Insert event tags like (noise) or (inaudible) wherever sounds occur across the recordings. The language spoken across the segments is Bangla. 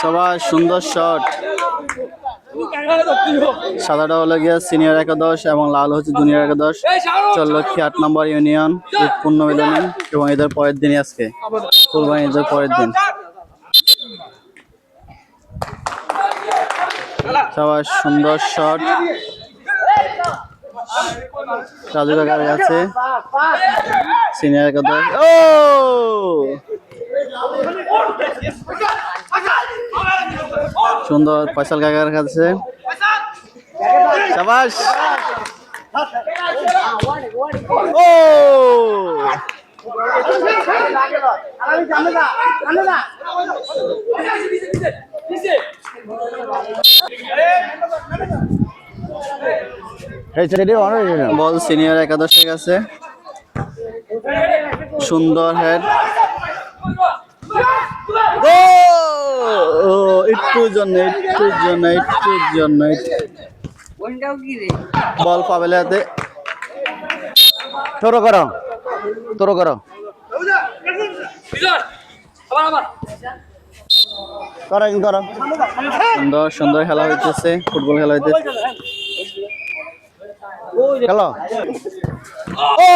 সবার সুন্দর শট সাদাটা হলো গিয়া সিনিয়র একাদশ এবং লাল হচ্ছে জুনিয়র একাদশ। চল্লক্ষী আট নম্বর ইউনিয়ন পূর্ণ মিলনী এবং এদের পরের দিনই আজকে। কুরবানি ঈদের পরের দিন। সবার সুন্দর শট রাজু কাকার কাছে সিনিয়র একাদশ। ও! সুন্দর ফয়সাল কাকার কাছে। সাবাস! ও! বল সিনিয়র একাদশের কাছে। সুন্দর হেড ও একটু জন্য একটু জন্য একটু জন্য। বল পাবেলে হাতে। তোর করো। তোর করো। করো করো। সুন্দর সুন্দর খেলা হইতেছে। ফুটবল খেলা হইতেছে। খেলো। ও!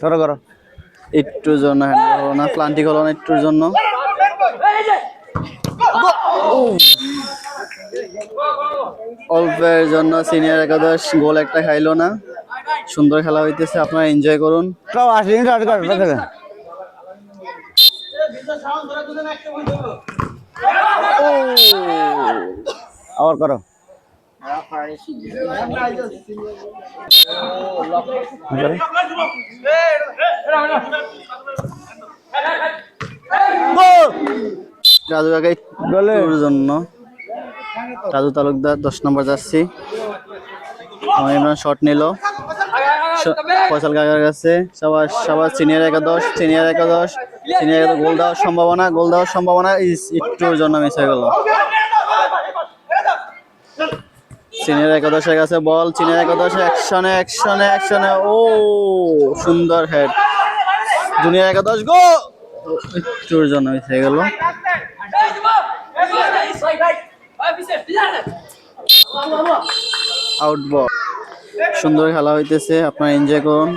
তোর করো একটুর জন্য না প্লান্টিক হলো না একটুর জন্য। অল্পের জন্য সিনিয়র একাদশ গোল একটা খাইলো না। সুন্দর খেলা হইতেছে আপনারা এনজয় করুন। আবার করো। রাজু কাকা জন্য রাজু তালুকদার দশ নম্বর যাচ্ছি শট নিল ফয়সাল কাকার কাছে সবার সবার সিনিয়র একাদশ সিনিয়র একাদশ সিনিয়র গোল দেওয়ার সম্ভাবনা গোল দেওয়ার সম্ভাবনা একটুর জন্য মিস হয়ে গেল সিনিয়র একাদশে গেছে বল সিনিয়র একাদশে অ্যাকশনে অ্যাকশনে অ্যাকশনে ও, সুন্দর হেড জুনিয়র একাদশ গো একটুর জন্য হয়ে গেল। আউট বল সুন্দর খেলা হইতেছে, আপনারা এনজয় করুন।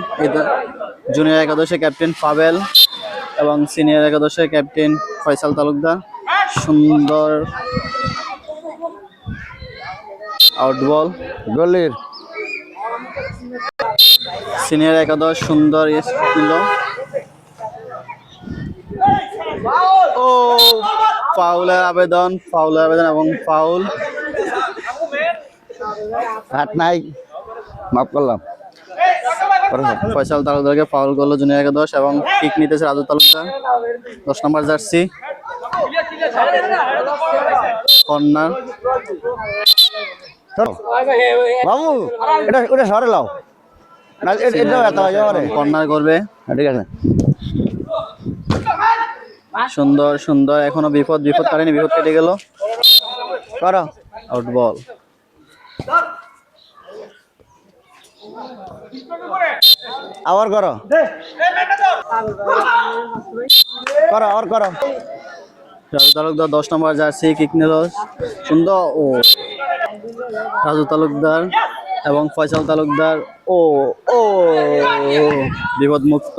জুনিয়র একাদশে ক্যাপ্টেন পাবেল এবং সিনিয়র একাদশে ক্যাপ্টেন ফয়সাল তালুকদার। সুন্দর আউট বল। গলির। সিনিয়র একাদশ সুন্দর ছিল ও, ফাউলের আবেদন ফাউলের আবেদন এবং ফাউল। হাত নাই, মাফ করলাম। ফয়সাল তালুকদারকে ফাউল করল জুনিয়র একাদশ এবং কিক নিতেছে রাজু তালুকদার। দশ নম্বর জার্সি। কর্নার। বাবু এটা ওটা সরে লাও কর্নার করবে। হ্যাঁ, ঠিক আছে। সুন্দর সুন্দর। এখনও বিপদ বিপদ কারেনি বিপদ কেটে গেল। করো। Out ball. আবার করো। করো আবার করো। তালুকদার দশ নম্বর জার্সি কিক নিল। সুন্দর। ও। রাজু তালুকদার এবং ফয়সাল তালুকদার ও ও বিপদ মুক্ত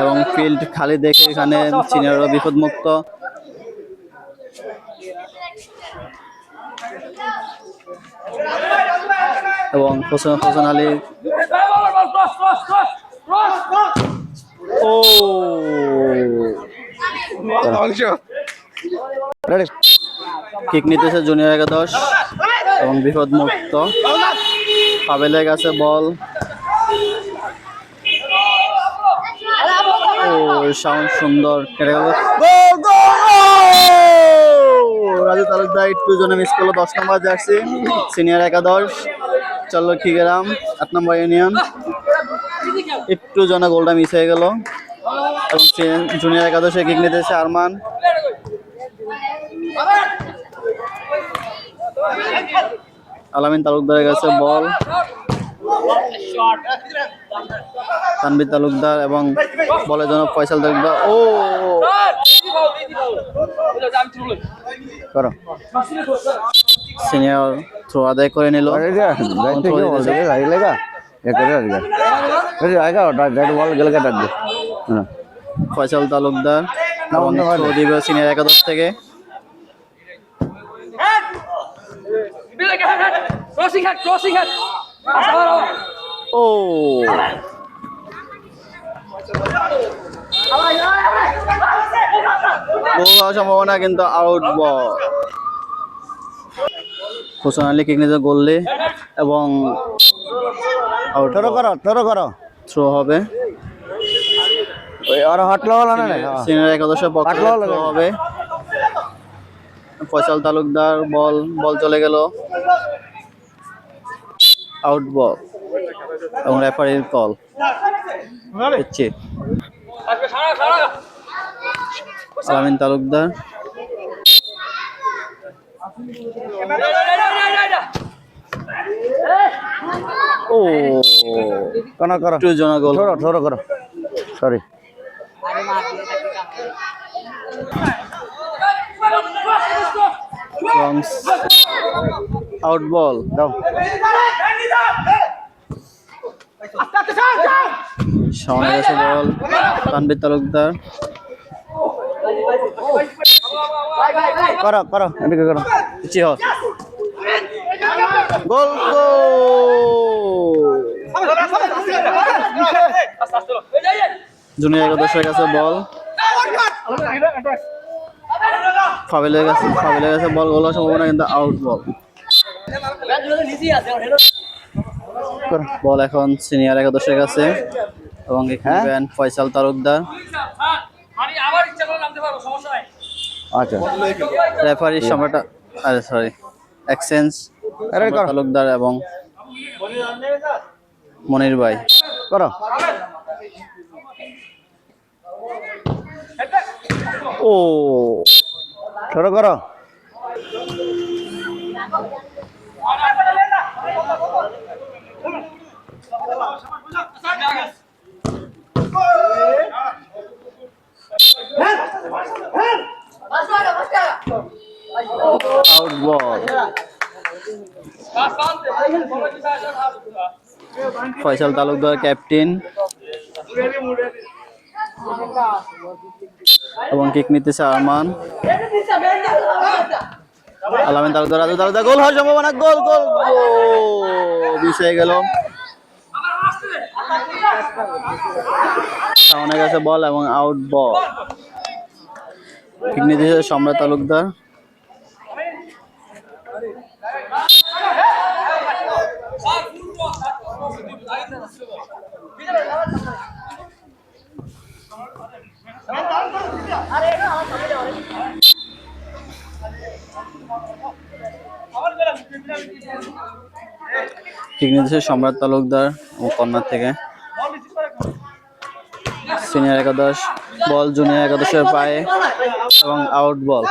এবং ফিল্ড খালি দেখে এখানে সিনিয়ররা বিপদ মুক্ত এবং হোসেন হোসেন আলী। ও। কিক নিতেছে জুনিয়র একাদশ। এবং বিপদ মুক্ত পাবেলের কাছে বল। ও সাউন্ড সুন্দর কেটে গেল। রাজু তালুকদার একটু জনে মিস করল দশ নম্বর জার্সি সিনিয়র একাদশ। চল্লক্ষী গ্রাম আট নম্বর ইউনিয়ন একটু জনে গোলটা মিস হয়ে গেল। এবং জুনিয়র একাদশে কিক নিতেছে আরমান। আলামিন তালুকদারের কাছে বল। তানবির তালুকদার এবং বলের জন্য ফয়সাল তালুকদার। ও করো। সিনিয়র থ্রো আদায় করে নিল। ফয়সাল তালুকদার একাদশ থেকে। Billy, go ahead. Crossing head, crossing head. Oh. বহু সম্ভাবনা কিন্তু out ball Hossain Ali kick নিজে গড়লে এবং আউট থ্রো করো থ্রো করো থ্রো হবে ওই আর হাটলা হলো না সিনিয়র একাদশ পক্ষে হবে ফয়সাল তালুকদার বল বল চলে গেল। আউট বল এবং রেফারির কল চিট আলামিন তালুকদার। ও কানা করো একটু জনা গোল। ধরো ধরো করো সরি লংস আউট বল দাও। সামনে আছে বল। তানবীর তালুকদার। করো করো, এদিকে করো। পিছিয়ে হস গোল জুনিয়র দর্শক আছে বল। ফাবিলের কাছে ফাবিলের কাছে বল গোল হওয়ার সম্ভাবনা কিন্তু আউট বল বল এখন সিনিয়র একাদশের কাছে এবং হ্যাঁ? এখানে ফয়সাল তালুকদার। আচ্ছা। রেফারির সময়টা আরে সরি এক্সচেঞ্জ তালুকদার এবং মনির ভাই। করো। ও। ছোট করো। Out ball Faisal Talukdar captain. এবং কিক নিতেছে আরমান। আলামিন তালুকদার রাজু তালুকদার গোল হওয়ার সম্ভাবনা, গোল গোল বিষয়ে গেল। সামনে গেছে বল এবং আউট বল কিক নিতেছে সম্রাট তালুকদার। ঠিক নির্দেশে সম্রাট তালুকদার ও কর্নার থেকে। সিনিয়র একাদশ বল জুনিয়র একাদশের পায়ে এবং আউট বল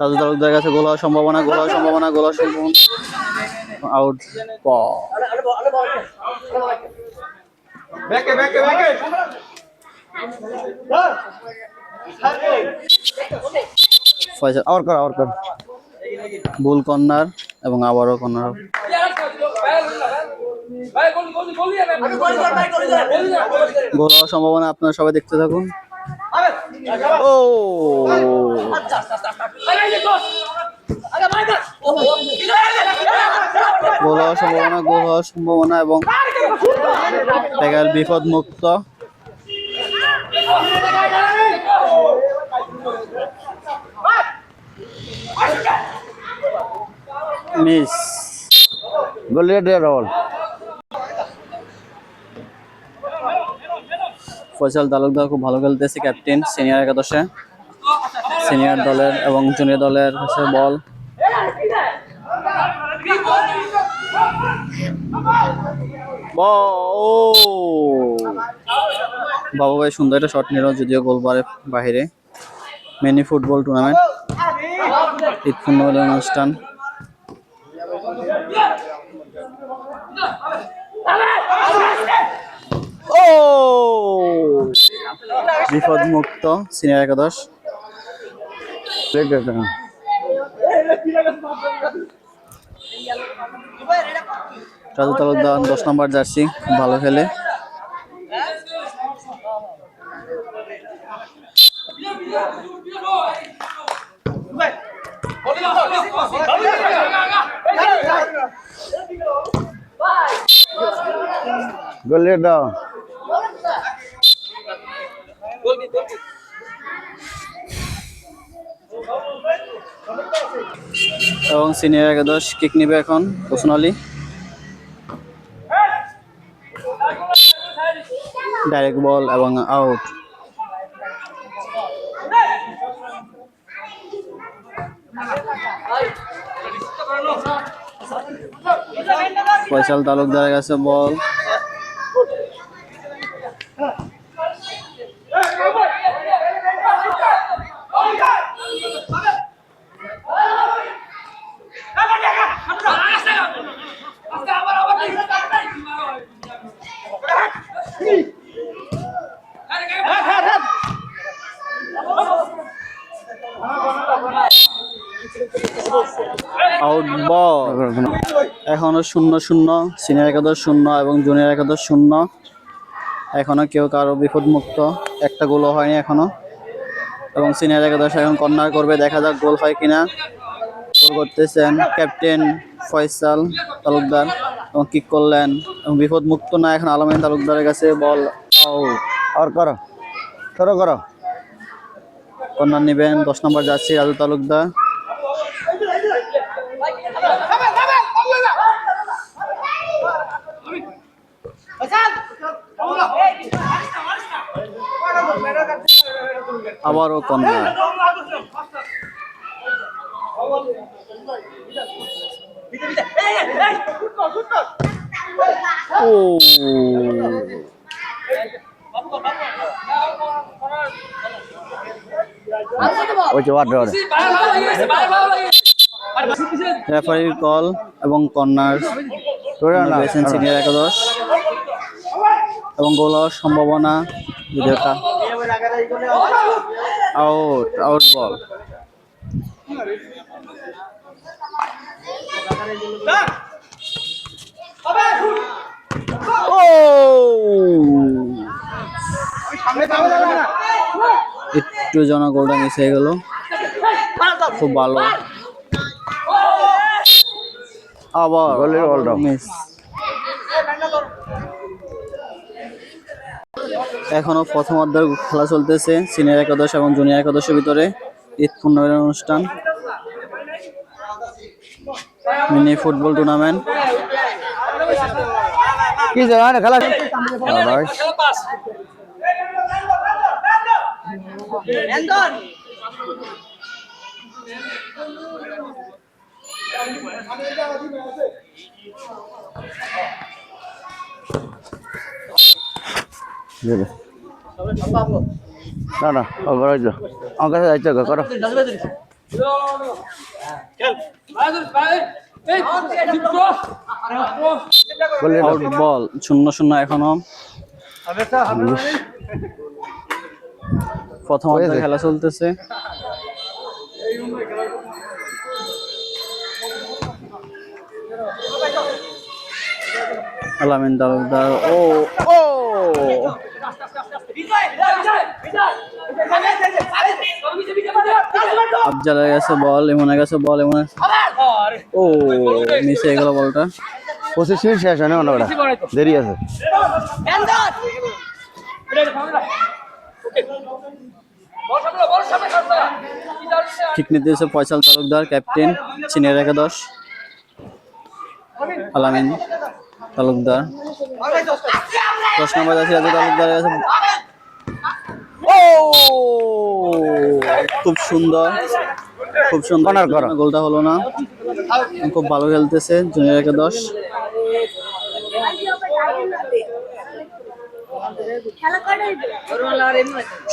রাজু তালুকদার কাছে গোল হওয়ার সম্ভাবনা, গোল হওয়ার সম্ভাবনা, গোল হওয়ার সম্ভাবনা। আউট বল ফয়সাল, আবার কর আবার কর। ভুল কর্নার এবং আবারও কর্নার গোল হওয়ার সম্ভাবনা আপনারা সবাই দেখতে থাকুন। ও। গোল হওয়ার সম্ভাবনা গোল হওয়ার সম্ভাবনা এবং বিপদ মুক্ত মিস। গোলের রোল ফয়সাল তালুকদার খুব ভালো খেলতেছে ক্যাপ্টেন সিনিয়র একাদশে। সিনিয়র দলের এবং জুনিয়র দলের হচ্ছে বল বাবু। ভাই সুন্দর একটা শট নিল, যদিও গোলবারের বাহিরে। মিনি ফুটবল টুর্নামেন্ট ঈদ পূর্ণ অনুষ্ঠান। মুক্ত সিনিয়র একাদশ। রাজু তালুকদার দশ নম্বর জার্সি ভালো খেলে। গোলে দাও। এবং সিনিয়র একাদশ কিক নিবে এখন হোসেন আলী। ডাইরেক্ট বল এবং আউট। ফয়সাল তালুকদারের কাছে বল। এখনও শূন্য শূন্য সিনিয়র একাদশ শূন্য এবং জুনিয়র একাদশ শূন্য। এখনও কেউ কারও বিপদ মুক্ত একটা গোলও হয়নি এখনও। এবং সিনিয়র একাদশ এখন কর্নার করবে দেখা যাক গোল হয় কিনা। গোল করতেছেন ক্যাপ্টেন ফয়সাল তালুকদার এবং কিক করলেন। এবং বিপদ মুক্ত না এখন আলমিন তালুকদারের কাছে বল আর করো করো করো। কর্নার নেবেন দশ নম্বর যাচ্ছি রাজু তালুকদার। আবারও কর্নার ও। রেফারির কল এবং কর্নার তোরা সিনিয়র একাদশ এবং গোল হওয়ার সম্ভাবনা ভিডিওটা আউট আউট বল একটু যেন গোলটা মিস হয়ে গেল। খুব ভালো। আবার মিস এখনও প্রথম অর্ধের খেলা চলতেছে সিনিয়র একাদশ এবং জুনিয়র একাদশের ভিতরে ঈদ পূর্ণমিলন অনুষ্ঠান। মিনি ফুটবল টুর্নামেন্ট কি জানা খেলা না না ও করো তো। আমার কাছে যাইতে হবে, করো। আউট বল শূন্য শূন্য এখনও। প্রথম। খেলা চলতেছে। আলামিন তালুকদার ও ও। আফজালের কাছে বল এমনের কাছে বল এমন ও হয়ে গেল বলটা। পঁচিশ মিনিট শেষ হয় না করা দেরি আছে। ঠিক নির্দেশে ফয়সাল তালুকদার ক্যাপ্টেন সিনিয়র একাদশ। আলামিন তালুকদার। দশ নম্বর আছে রাজু তালুকদারের কাছে। ও! খুব সুন্দর। খুব সুন্দর। গোলটা হলো না। খুব ভালো খেলতেছে জুনিয়র একাদশ।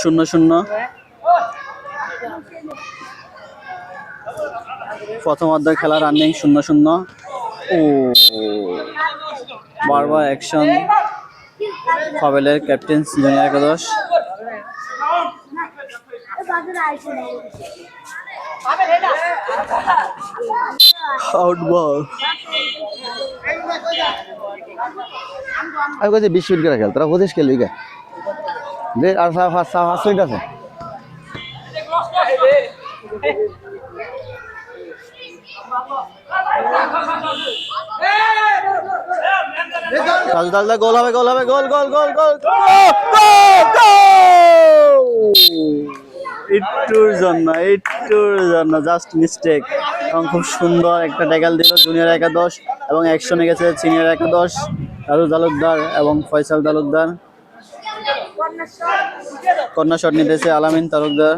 শূন্য শূন্য। প্রথম অর্ধের খেলা রানিং শূন্য শূন্য। ও! বারবার অ্যাকশন পাবেলের ক্যাপ্টেন জুনিয়র একাদশ। আউট বল আমি বলছি বিশ মিনিট করে খেল, তোরা পঁচিশ খেলবি কে? দে, আর সাত মিনিট আছে। রাজু তালদা গোল হবে গোল হবে গোল গোল গোল গোল! একটুর জন্য একটুর জন্য জাস্ট মিস্টেক এবং খুব সুন্দর একটা ট্যাকেল দিল জুনিয়র একাদশ এবং অ্যাকশনে গেছে সিনিয়র একাদশ রাজু তালুকদার এবং ফয়সাল তালুকদার। কন্যা শট নিতেছে আলামিন তালুকদার।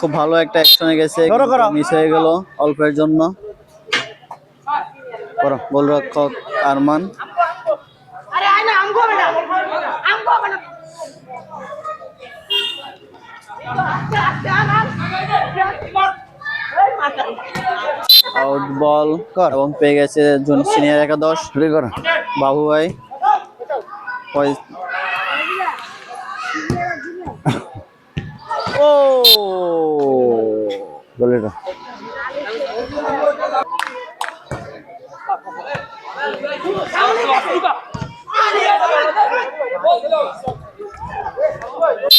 খুব ভালো একটা অ্যাকশনে গেছে। মিস হয়ে গেল অল্পের জন্য। করো গোলরক্ষক আরমান। আউট বল কর। এবং পেয়ে গেছে জুন সিনিয়র একাদশ করো বাবু ভাই ও বলে এটা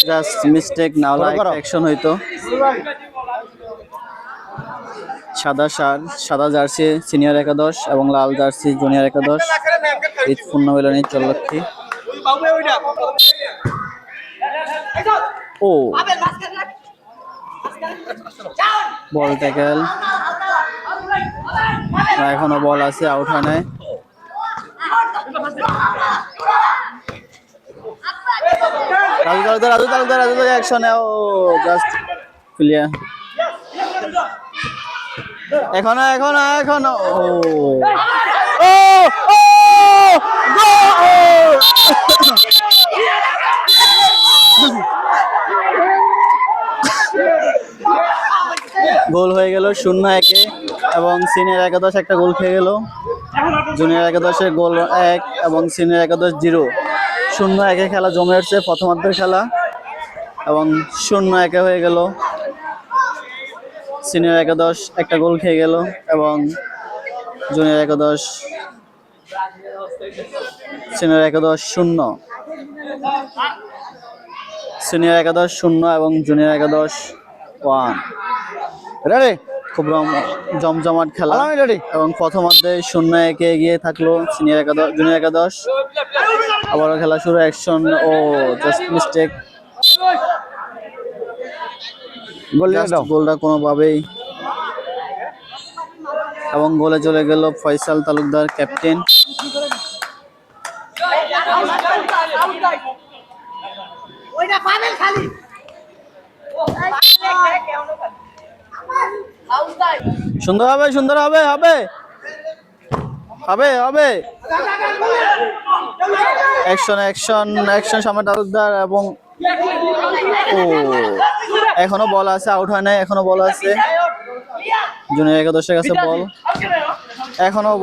জাস্ট মিস্টেক না হলে। অ্যাকশন হইতো। সাদা সার সাদা জার্সি সিনিয়র একাদশ এবং লাল জার্সি জুনিয়র একাদশ। ঈদ পূর্ণমিলনী চলক্ষী ও। বল ট্যাকেল এখনও বল আছে আউট হয় নাই। রাজু তালুকদার রাজু তালুকদার রাজু তালুকদার অ্যাকশনে ও জাস্ট ক্লিয়ার এখনও এখনও এখনও, ও। ও গোল! হয়ে গেল শূন্য একে, এবং সিনিয়র একাদশ একটা গোল খেয়ে গেল। জুনিয়র একাদশের গোল এক, এবং সিনিয়র একাদশ জিরো। শূন্য একে খেলা জমে উঠছে প্রথমার্ধের খেলা। এবং শূন্য একে হয়ে গেল। সিনিয়র একাদশ একটা গোল খেয়ে গেল এবং জুনিয়র একাদশ সিনিয়র একাদশ শূন্য। সিনিয়র একাদশ শূন্য এবং জুনিয়র একাদশ ওয়ান। রেডি খুব রম- জমজমাট খেলা। এবং প্রথমার্ধে শূন্য একে এগিয়ে থাকল সিনিয়র একাদশ জুনিয়র একাদশ। আবারও খেলা শুরু অ্যাকশন ও জাস্ট মিস্টেক গোলটা কোনোভাবেই। এবং গোলে চলে গেল ফয়সাল তালুকদার ক্যাপ্টেন সুন্দর হবে সুন্দর হবে হবে। হবে হবে। অ্যাকশন অ্যাকশন অ্যাকশন সামনে তালুকদার এবং ও, এখনও বল আছে আউট হয় নাই, এখনও বল আছে। জুনিয়র একাদশের কাছে বল এখনও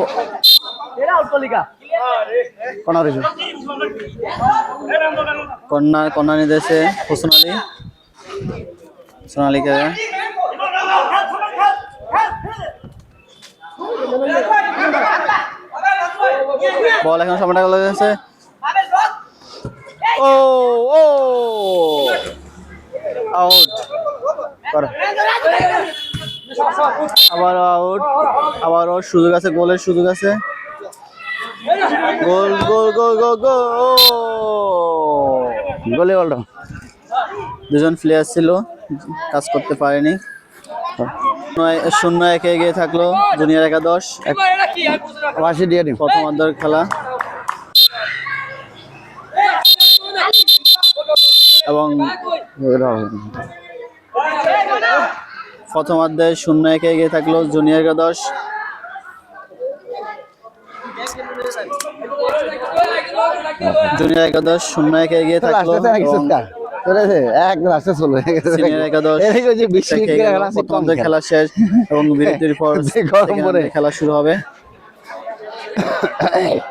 রেডি কন্যা কন্যা নির্দেশে হোসেন আলী। সোনালিকে বল, এখন সামনে গেল গেছে ও ও। আউট করো। আবারও আউট আবারও সুযোগ আছে, গোলের সুযোগ আছে। গোল গোল গোল গোল গোল। গোলে বলটা। দুজন প্লেয়ার ছিল, কাজ করতে পারেনি। শূন্য একে এগিয়ে থাকল জুনিয়র একাদশ। এক বাসি দিয়ে দিন। প্রথমার্ধের খেলা। এবং না। প্রথমার্ধে শূন্য একে এগিয়ে থাকল জুনিয়র একাদশ। জুনিয়র একাদশ শূন্য একে এগিয়ে থাকল নাকি এবং একদম সিনিয়র একাদশ এই যে মিনিট। খেলা শেষ এবং বিরতির পর (laughs) খেলা শুরু হবে। (laughs)